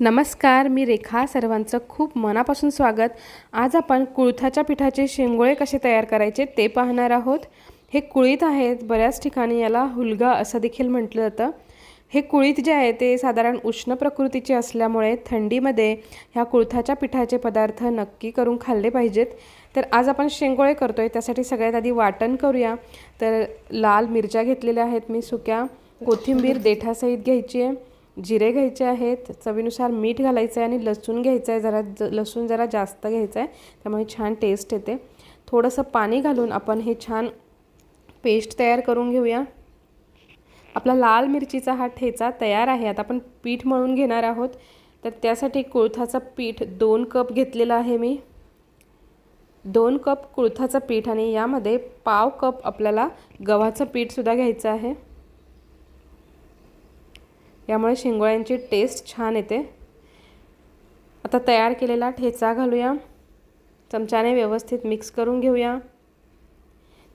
नमस्कार मी रेखा. सर्वांचं खूप मनापासून स्वागत. आज आपण कुळथाच्या पिठाचे शेंगोळे कसे तयार करायचे ते पाहणार आहोत. हे कुळीत आहेत बऱ्याच ठिकाणी याला हुलगा असं देखील म्हटलं जातं. हे कुळीत जे आहे ते साधारण उष्ण प्रकृतीचे असल्यामुळे थंडीमध्ये ह्या कुळथाच्या पिठाचे पदार्थ नक्की करून खाल्ले पाहिजेत. तर आज आपण शेंगोळे करतो आहे त्यासाठी सगळ्यात आधी वाटण करूया. तर लाल मिरच्या घेतलेल्या आहेत मी सुक्या कोथिंबीर देठासहित घ्यायची आहे. जिरे घ्यायचे आहेत चवीनुसार मीठ घालायचं आहे आणि लसूण घ्यायचं आहे जरा ज लसूण जरा जास्त घ्यायचं आहे त्यामुळे छान टेस्ट येते. थोडंसं पाणी घालून आपण हे छान पेस्ट तयार करून घेऊया. आपला लाल मिरचीचा हा ठेचा तयार आहे आता आपण पीठ मळून घेणार आहोत. तर त्यासाठी कुळथाचं पीठ दोन कप घेतलेलं आहे मी. दोन कप कुळथाचं पीठ आणि यामध्ये पाव कप आपल्याला गव्हाचं पीठसुद्धा घ्यायचं आहे. यामुळे शिंगोळ्यांची टेस्ट छान येते. आता तयार केलेला ठेचा घालूया. चमच्याने व्यवस्थित मिक्स करून घेऊया.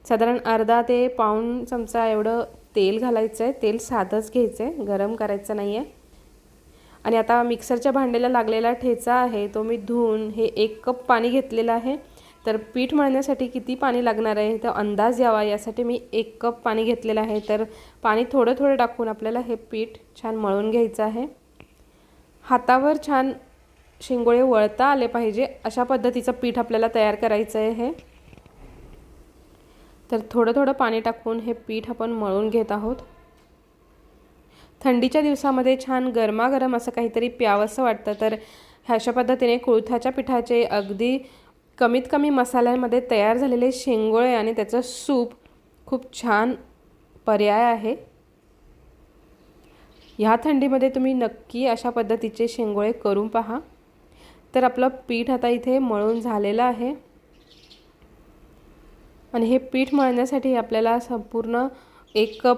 साधारण अर्धा ते पाऊण चमचा एवढं तेल घालायचं आहे तेल साधंच घ्यायचं आहे गरम करायचं नाही आहे आणि आता मिक्सरच्या भांड्याला लागलेला ठेचा आहे. तो मी धुवून हे एक कप पाणी घेतलेलं आहे. तर पीठ मळण्यासाठी किती पाणी लागणार आहे? तर अंदाज यावा. यासाठी मी एक कप पाणी घेतलेलं आहे. तर पाणी थोडं थोडं टाकून आपल्याला हे पीठ छान मळून घ्यायचं आहे. हातावर छान शिंगोळे वळता आले पाहिजे. अशा पद्धतीचं पीठ आपल्याला तयार करायचं आहे हे. तर थोडं थोडं पाणी टाकून हे पीठ आपण मळून घेत आहोत. थंडीच्या दिवसामध्ये छान गरमागरम असं काहीतरी प्यावंसं वाटतं. तर ह्याशा पद्धतीने कुळथाच्या पिठाचे अगदी कमीत कमी मसाल्यांमध्ये तयार झालेले शेंगोळे आणि त्याचं सूप खूप छान पर्याय आहे. ह्या थंडीमध्ये तुम्ही नक्की अशा पद्धतीचे शेंगोळे करून पहा. तर आपलं पीठ आता इथे मळून झालेलं आहे. आणि हे पीठ मळण्यासाठी आपल्याला संपूर्ण एक कप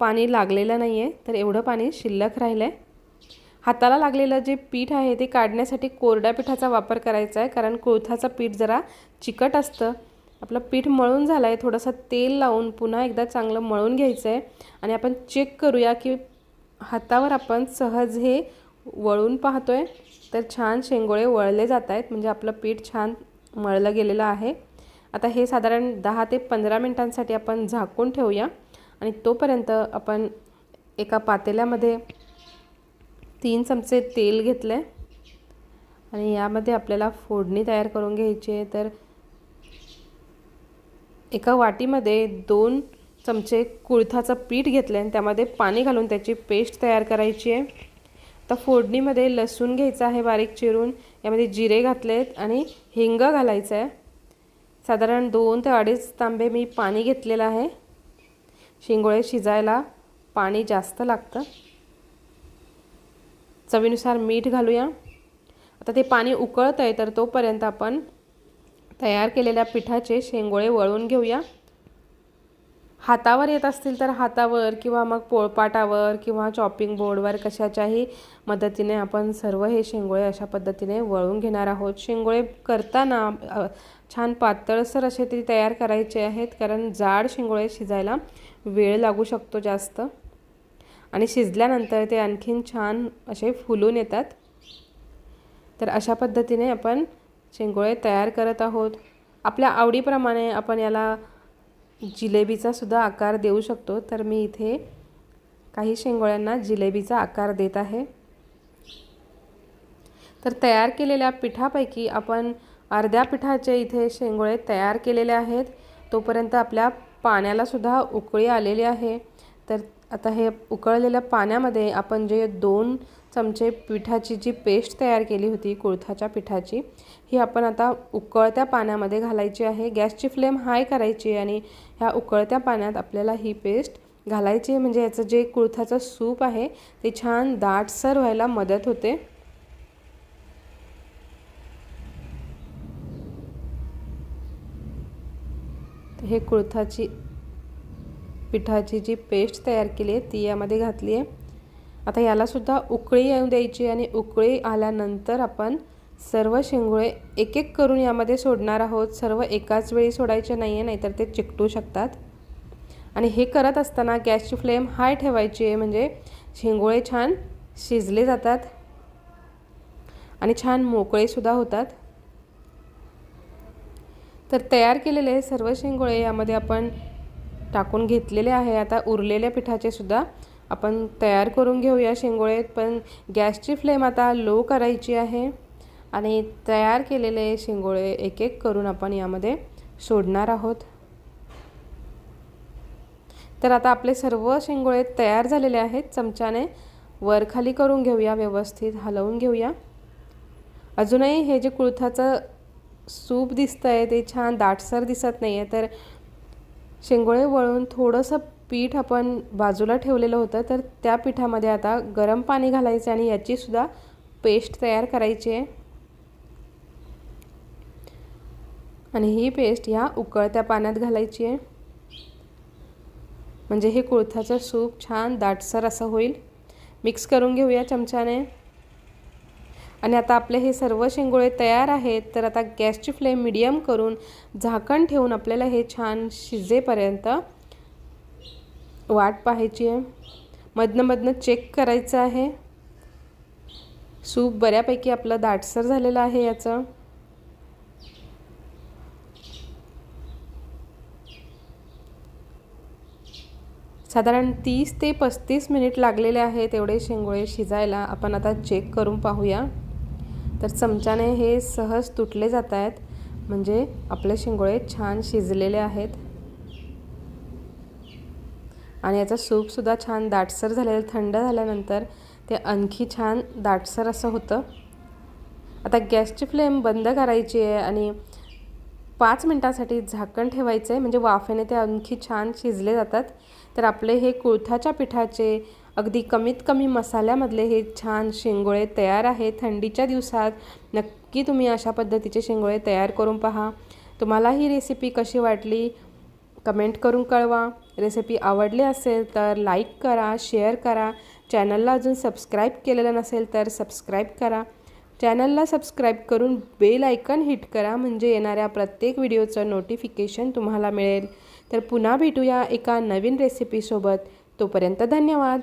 पाणी लागलेलं नाही आहे तर एवढं पाणी शिल्लक राहिलं आहे हाताला लागलेलं जे पीठ आहे ते काढण्यासाठी कोरड्या पिठाचा वापर करायचा आहे कारण कोळथाचं पीठ जरा चिकट असतं. आपलं पीठ मळून झालं आहे थोडंसं तेल लावून पुन्हा एकदा चांगलं मळून घ्यायचं आहे आणि आपण चेक करूया की हातावर आपण सहज हे वळून पाहतो आहे तर छान शेंगोळे वळले जात आहेत म्हणजे आपलं पीठ छान मळलं गेलेलं आहे. आता हे साधारण दहा ते पंधरा मिनटांसाठी आपण झाकून ठेवूया. आणि तोपर्यंत आपण एका पातेल्यामध्ये तीन चमचे तेल घेतलं आहे आणि यामध्ये आपल्याला फोडणी तयार करून घ्यायची आहे. तर एका वाटीमध्ये दोन चमचे कुळथाचं पीठ घेतलं आहे आणि त्यामध्ये पाणी घालून त्याची पेस्ट तयार करायची आहे. आता फोडणीमध्ये लसूण घ्यायचं आहे बारीक चिरून. यामध्ये जिरे घातलेत आणि हिंग घालायचं आहे. साधारण दोन ते अडीच तांबे मी पाणी घेतलेलं आहे. शिंगोळे शिजायला पाणी जास्त लागतं. चवीनुसार मीठ घालूया. आता ते पाणी उकळतं आहे तर तोपर्यंत आपण तयार केलेल्या पिठाचे शेंगोळे वळून घेऊया. हातावर येत असतील तर हातावर किंवा मग पोळपाटावर किंवा चॉपिंग बोर्डवर कशाच्याही मदतीने आपण सर्व हे शेंगोळे अशा पद्धतीने वळून घेणार आहोत. शेंगोळे करताना छान पातळसर असे तरी तयार करायचे आहेत कारण जाड शेंगोळे शिजायला वेळ लागू शकतो जास्त. आणि शिजल्यानंतर ते आणखीन छान असे फुलून येतात. तर अशा पद्धतीने आपण शेंगोळे तयार करत आहोत. आपल्या आवडीप्रमाणे आपण याला जिलेबीचा सुद्धा आकार देऊ शकतो. तर मी इथे काही शेंगोळ्यांना जिलेबीचा आकार देत आहे. तर तयार केलेल्या पिठापैकी आपण अर्ध्या पिठाचे इथे शेंगोळे तयार केलेले आहेत. तोपर्यंत आपल्या पाण्यालासुद्धा उकळी आलेली आहे. तर आता हे उकळलेल्या पाण्यामध्ये आपण जे दोन चमचे पिठाची जी पेस्ट तयार केली होती कुळथाच्या पिठाची ही आपण आता उकळत्या पाण्यामध्ये घालायची आहे. गॅसची फ्लेम हाय करायची आणि ह्या उकळत्या पाण्यात आपल्याला ही पेस्ट घालायची आहे. म्हणजे याचं जे कुळथाचं सूप आहे ते छान दाटसर व्हायला मदत होते. हे कुळथाची पिठाची जी पेस्ट तयार केली आहे ती यामध्ये घातली आहे. आता यालासुद्धा उकळी येऊ द्यायची आणि उकळी आल्यानंतर आपण सर्व शेंगोळे एक एक करून यामध्ये सोडणार आहोत. सर्व एकाच वेळी सोडायचे नाही आहे नाहीतर ते चिकटू शकतात. आणि हे करत असताना गॅसची फ्लेम हाय ठेवायची आहे म्हणजे शेंगोळे छान शिजले जातात आणि छान मोकळेसुद्धा होतात. तर तयार केलेले सर्व शेंगोळे यामध्ये आपण टाकून घेतलेले आहे. आता उरलेल्या पिठाचे सुद्धा आपण तयार करून घेऊया शेंगोळे पण गॅसची फ्लेम आता लो करायची आहे आणि तयार केलेले शेंगोळे एक एक करून आपण यामध्ये सोडणार आहोत. तर आता आपले सर्व शेंगोळे तयार झालेले आहेत. चमच्याने वर खाली करून घेऊया व्यवस्थित हलवून घेऊया. अजूनही हे जे कुळथाचं सूप दिसतं आहे ते छान दाटसर दिसत नाही आहे तर शेंगोळे वळून थोडंसं पीठ आपण बाजूला ठेवलेलं होतं तर त्या पिठामध्ये आता गरम पाणी घालायचं आणि याचीसुद्धा पेस्ट तयार करायची आहे. आणि ही पेस्ट ह्या उकळत्या पाण्यात घालायची आहे. म्हणजे हे कुळथाचं सूप छान दाटसर असं होईल. मिक्स करून घेऊया चमच्याने. आणि आता आपले हे सर्व शेंगोळे तयार आहेत तर आता गॅसची फ्लेम मिडियम करून झाकण ठेवून आपल्याला हे छान शिजेपर्यंत वाट पाहायची आहे. मधनं मधनं चेक करायचं आहे. सूप बऱ्यापैकी आपलं दाटसर झालेलं आहे याचं. साधारण तीस ते पस्तीस मिनिट लागलेले आहेत एवढे शेंगोळे शिजायला. आपण आता चेक करून पाहूया. तर चमच्याने हे सहज तुटले जात आहेत म्हणजे आपले शिंगोळे छान शिजलेले आहेत. आणि याचं सूपसुद्धा छान दाटसर झालेलं थंड झाल्यानंतर ते आणखी छान दाटसर असं होतं. आता गॅसची फ्लेम बंद करायची आहे आणि पाच मिनटासाठी झाकण ठेवायचं आहे म्हणजे वाफेने ते आणखी छान शिजले जातात. तर आपले हे कुळथाच्या पिठाचे अगदी कमीत कमी मसाल्यामधले हे छान शेंगोळे तयार आहे थंडीच्या दिवसात नक्की तुम्ही अशा पद्धतीचे शेंगोळे तयार करून पहा. तुम्हाला ही रेसिपी कशी वाटली कमेंट करून कळवा. रेसिपी आवडली असेल तर लाईक करा शेअर करा. चॅनलला अजून सबस्क्राईब केलेलं नसेल तर सबस्क्राईब करा. चॅनलला सबस्क्राईब करून बेल आयकन हिट करा म्हणजे येणाऱ्या प्रत्येक व्हिडिओचं नोटिफिकेशन तुम्हाला मिळेल. तर पुन्हा भेटूया एका नवीन रेसिपीसोबत तोपर्यंत धन्यवाद.